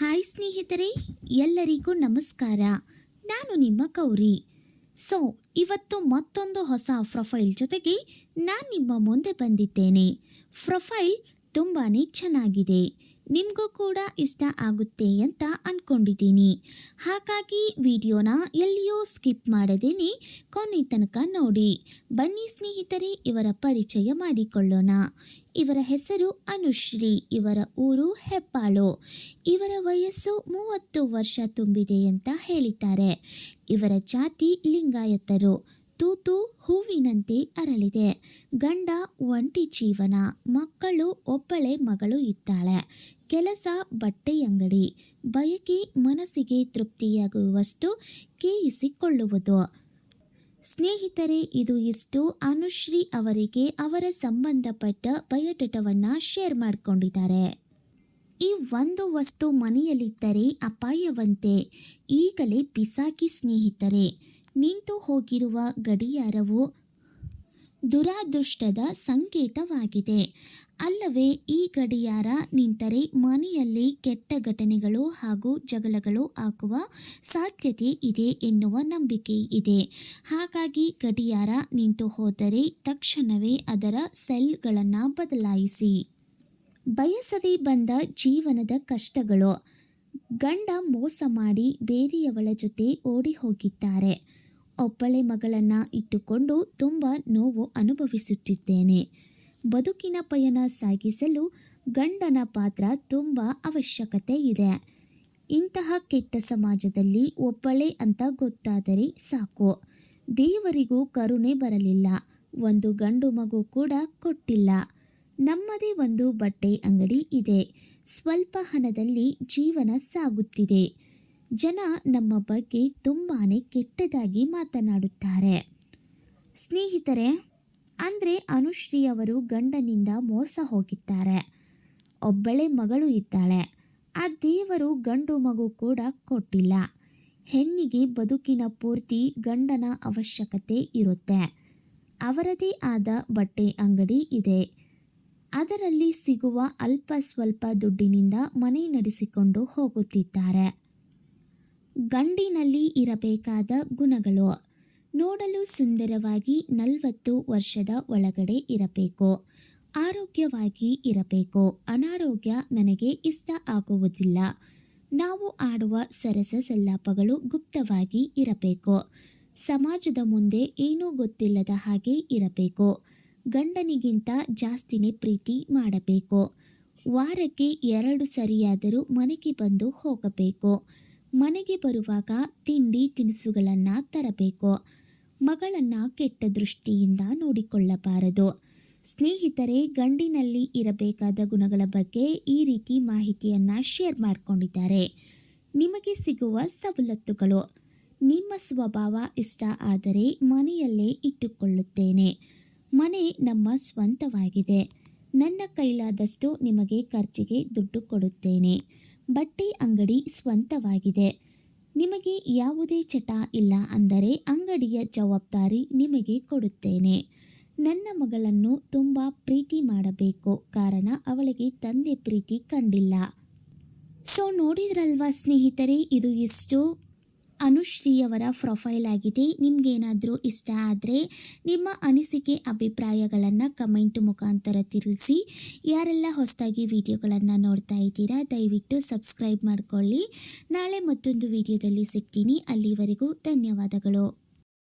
Hi ಸ್ನೇಹಿತರೆ, ಎಲ್ಲರಿಗೂ ನಮಸ್ಕಾರ. ನಾನು ನಿಮ್ಮ ಗೌರಿ. ಸೊ ಇವತ್ತು ಮತ್ತೊಂದು ಹೊಸ ಪ್ರೊಫೈಲ್ ಜೊತೆಗೆ ನಾನು ನಿಮ್ಮ ಮುಂದೆ ಬಂದಿದ್ದೇನೆ. ಪ್ರೊಫೈಲ್ ತುಂಬಾ ಚೆನ್ನಾಗಿದೆ. ನಿಮಗೂ ಕೂಡ ಇಷ್ಟ ಆಗುತ್ತೆ ಅಂತ ಅಂದ್ಕೊಂಡಿದ್ದೀನಿ ಹಾಗಾಗಿ ವಿಡಿಯೋನ ಎಲ್ಲಿಯೂ ಸ್ಕಿಪ್ ಮಾಡದೇನೆ ಕೊನೆ ತನಕ ನೋಡಿ. ಬನ್ನಿ ಸ್ನೇಹಿತರೆ, ಇವರ ಪರಿಚಯ ಮಾಡಿಕೊಳ್ಳೋಣ. ಇವರ ಹೆಸರು ಅನುಶ್ರೀ, ಇವರ ಊರು ಹೆಬ್ಬಾಳು. ಇವರ ವಯಸ್ಸು ಮೂವತ್ತು ವರ್ಷ ತುಂಬಿದೆ ಅಂತ ಹೇಳಿದ್ದಾರೆ. ಇವರ ಜಾತಿ ಲಿಂಗಾಯತರು. ತೂತು ಹೂವಿನಂತೆ ಅರಳಿದೆ. ಗಂಡ ಒಂಟಿ ಜೀವನ, ಮಕ್ಕಳು ಒಬ್ಬಳೆ ಮಗಳು ಇದ್ದಾಳೆ. ಕೆಲಸ ಬಟ್ಟೆಯಂಗಡಿ. ಬಯಕೆ ಮನಸ್ಸಿಗೆ ತೃಪ್ತಿಯಾಗುವಷ್ಟು ಕೇಯಿಸಿಕೊಳ್ಳುವುದು ಸ್ನೇಹಿತರೆ, ಇದು ಇಷ್ಟು. ಅನುಶ್ರೀ ಅವರಿಗೆ ಅವರ ಸಂಬಂಧಪಟ್ಟ ಬಯೋಡೇಟವನ್ನು ಶೇರ್ ಮಾಡಿಕೊಂಡಿದ್ದಾರೆ. ಈ ಒಂದು ವಸ್ತು ಮನೆಯಲ್ಲಿದ್ದರೆ ಅಪಾಯವಂತೆ. ಈಗಲೇ ಬಿಸಾಕಿ ಸ್ನೇಹಿತರೆ ನಿಂತು ಹೋಗಿರುವ ಗಡಿಯಾರವು ದುರಾದೃಷ್ಟದ ಸಂಕೇತವಾಗಿದೆ. ಅಲ್ಲವೇ, ಈ ಗಡಿಯಾರ ನಿಂತರೆ ಮನೆಯಲ್ಲಿ ಕೆಟ್ಟ ಘಟನೆಗಳು ಹಾಗೂ ಜಗಳಗಳು ಆಗುವ ಸಾಧ್ಯತೆ ಇದೆ ಎನ್ನುವ ನಂಬಿಕೆ ಇದೆ. ಹಾಗಾಗಿ ಗಡಿಯಾರ ನಿಂತು ಹೋದರೆ ತಕ್ಷಣವೇ ಅದರ ಸೆಲ್ಗಳನ್ನು ಬದಲಾಯಿಸಿ. ಬಯಸದೆ ಬಂದ ಜೀವನದ ಕಷ್ಟಗಳು. ಗಂಡ ಮೋಸ ಮಾಡಿ ಬೇರೆಯವಳ ಜೊತೆ ಓಡಿ ಹೋಗಿದ್ದಾರೆ ಒಬ್ಬಳೆ ಮಗಳನ್ನು ಇಟ್ಟುಕೊಂಡು ತುಂಬ ನೋವು ಅನುಭವಿಸುತ್ತಿದ್ದೇನೆ. ಬದುಕಿನ ಪಯಣ ಸಾಗಿಸಲು ಗಂಡನ ಪಾತ್ರ ತುಂಬ ಅವಶ್ಯಕತೆ ಇದೆ. ಇಂತಹ ಕೆಟ್ಟ ಸಮಾಜದಲ್ಲಿ ಒಬ್ಬಳೆ ಅಂತ ಗೊತ್ತಾದರೆ ಸಾಕು. ದೇವರಿಗೂ ಕರುಣೆ ಬರಲಿಲ್ಲ. ಒಂದು ಗಂಡು ಮಗು ಕೂಡ ಕೊಟ್ಟಿಲ್ಲ. ನಮ್ಮದೇ ಒಂದು ಬಟ್ಟೆ ಅಂಗಡಿ ಇದೆ. ಸ್ವಲ್ಪ ಹಣದಲ್ಲಿ ಜೀವನ ಸಾಗುತ್ತಿದೆ. ಜನ ನಮ್ಮ ಬಗ್ಗೆ ತುಂಬಾ ಕೆಟ್ಟದಾಗಿ ಮಾತನಾಡುತ್ತಾರೆ. ಸ್ನೇಹಿತರೆ, ಅಂದರೆ ಅನುಶ್ರೀ ಅವರು ಗಂಡನಿಂದ ಮೋಸ ಹೋಗಿದ್ದಾರೆ. ಒಬ್ಬಳೇ ಮಗಳು ಇದ್ದಾಳೆ. ಆ ದೇವರು ಗಂಡು ಮಗು ಕೂಡ ಕೊಟ್ಟಿಲ್ಲ. ಹೆಣ್ಣಿಗೆ ಬದುಕಿನ ಪೂರ್ತಿ ಗಂಡನ ಅವಶ್ಯಕತೆ ಇರುತ್ತೆ. ಅವರದೇ ಆದ ಬಟ್ಟೆ ಅಂಗಡಿ ಇದೆ. ಅದರಲ್ಲಿ ಸಿಗುವ ಅಲ್ಪ ಸ್ವಲ್ಪ ದುಡ್ಡಿನಿಂದ ಮನೆ ನಡೆಸಿಕೊಂಡು ಹೋಗುತ್ತಿದ್ದಾರೆ. ಗಂಡಿನಲ್ಲಿ ಇರಬೇಕಾದ ಗುಣಗಳು. ನೋಡಲು ಸುಂದರವಾಗಿ ನಲವತ್ತು ವರ್ಷದ ಒಳಗಡೆ ಇರಬೇಕು. ಆರೋಗ್ಯವಾಗಿ ಇರಬೇಕು. ಅನಾರೋಗ್ಯ ನನಗೆ ಇಷ್ಟ ಆಗುವುದಿಲ್ಲ. ನಾವು ಆಡುವ ಸರಸ ಸಲ್ಲಾಪಗಳು ಗುಪ್ತವಾಗಿ ಇರಬೇಕು. ಸಮಾಜದ ಮುಂದೆ ಏನೂ ಗೊತ್ತಿಲ್ಲದ ಹಾಗೆ ಇರಬೇಕು. ಗಂಡನಿಗಿಂತ ಜಾಸ್ತಿನೇ ಪ್ರೀತಿ ಮಾಡಬೇಕು. ವಾರಕ್ಕೆ ಎರಡು ಸರಿಯಾದರೂ ಮನೆಗೆ ಬಂದು ಹೋಗಬೇಕು. ಮನೆಗೆ ಬರುವಾಗ ತಿಂಡಿ ತಿನಿಸುಗಳನ್ನು ತರಬೇಕು. ಮಗಳನ್ನು ಕೆಟ್ಟ ದೃಷ್ಟಿಯಿಂದ ನೋಡಿಕೊಳ್ಳಬಾರದು. ಸ್ನೇಹಿತರೆ, ಗಂಡಿನಲ್ಲಿ ಇರಬೇಕಾದ ಗುಣಗಳ ಬಗ್ಗೆ ಈ ರೀತಿ ಮಾಹಿತಿಯನ್ನು ಶೇರ್ ಮಾಡಿಕೊಂಡಿದ್ದಾರೆ. ನಿಮಗೆ ಸಿಗುವ ಸವಲತ್ತುಗಳು. ನಿಮ್ಮ ಸ್ವಭಾವ ಇಷ್ಟ ಆದರೆ ಮನೆಯಲ್ಲೇ ಇಟ್ಟುಕೊಳ್ಳುತ್ತೇನೆ. ಮನೆ ನಮ್ಮ ಸ್ವಂತವಾಗಿದೆ. ನನ್ನ ಕೈಲಾದಷ್ಟು ನಿಮಗೆ ಖರ್ಚಿಗೆ ದುಡ್ಡು ಕೊಡುತ್ತೇನೆ. ಬಟ್ಟೆ ಅಂಗಡಿ ಸ್ವಂತವಾಗಿದೆ. ನಿಮಗೆ ಯಾವುದೇ ಚಟ ಇಲ್ಲ ಅಂದರೆ ಅಂಗಡಿಯ ಜವಾಬ್ದಾರಿ ನಿಮಗೆ ಕೊಡುತ್ತೇನೆ. ನನ್ನ ಮಗಳನ್ನು ತುಂಬ ಪ್ರೀತಿ ಮಾಡಬೇಕು. ಕಾರಣ ಅವಳಿಗೆ ತಂದೆ ಪ್ರೀತಿ ಕಂಡಿಲ್ಲ. ಸೊ ನೋಡಿದ್ರಲ್ವಾ ಸ್ನೇಹಿತರೆ, ಇದು ಇಷ್ಟು ಅನುಶ್ರೀಯವರ ಪ್ರೊಫೈಲ್ ಆಗಿದೆ. ನಿಮಗೇನಾದರೂ ಇಷ್ಟ ಆದರೆ ನಿಮ್ಮ ಅನಿಸಿಕೆ, ಅಭಿಪ್ರಾಯಗಳನ್ನು ಕಮೆಂಟ್ ಮುಖಾಂತರ ತಿಳಿಸಿ. ಯಾರೆಲ್ಲ ಹೊಸದಾಗಿ ವಿಡಿಯೋಗಳನ್ನು ನೋಡ್ತಾ ಇದ್ದೀರಾ, ದಯವಿಟ್ಟು ಸಬ್ಸ್ಕ್ರೈಬ್ ಮಾಡಿಕೊಳ್ಳಿ. ನಾಳೆ ಮತ್ತೊಂದು ವಿಡಿಯೋದಲ್ಲಿ ಸಿಗ್ತೀನಿ. ಅಲ್ಲಿವರೆಗೂ ಧನ್ಯವಾದಗಳು.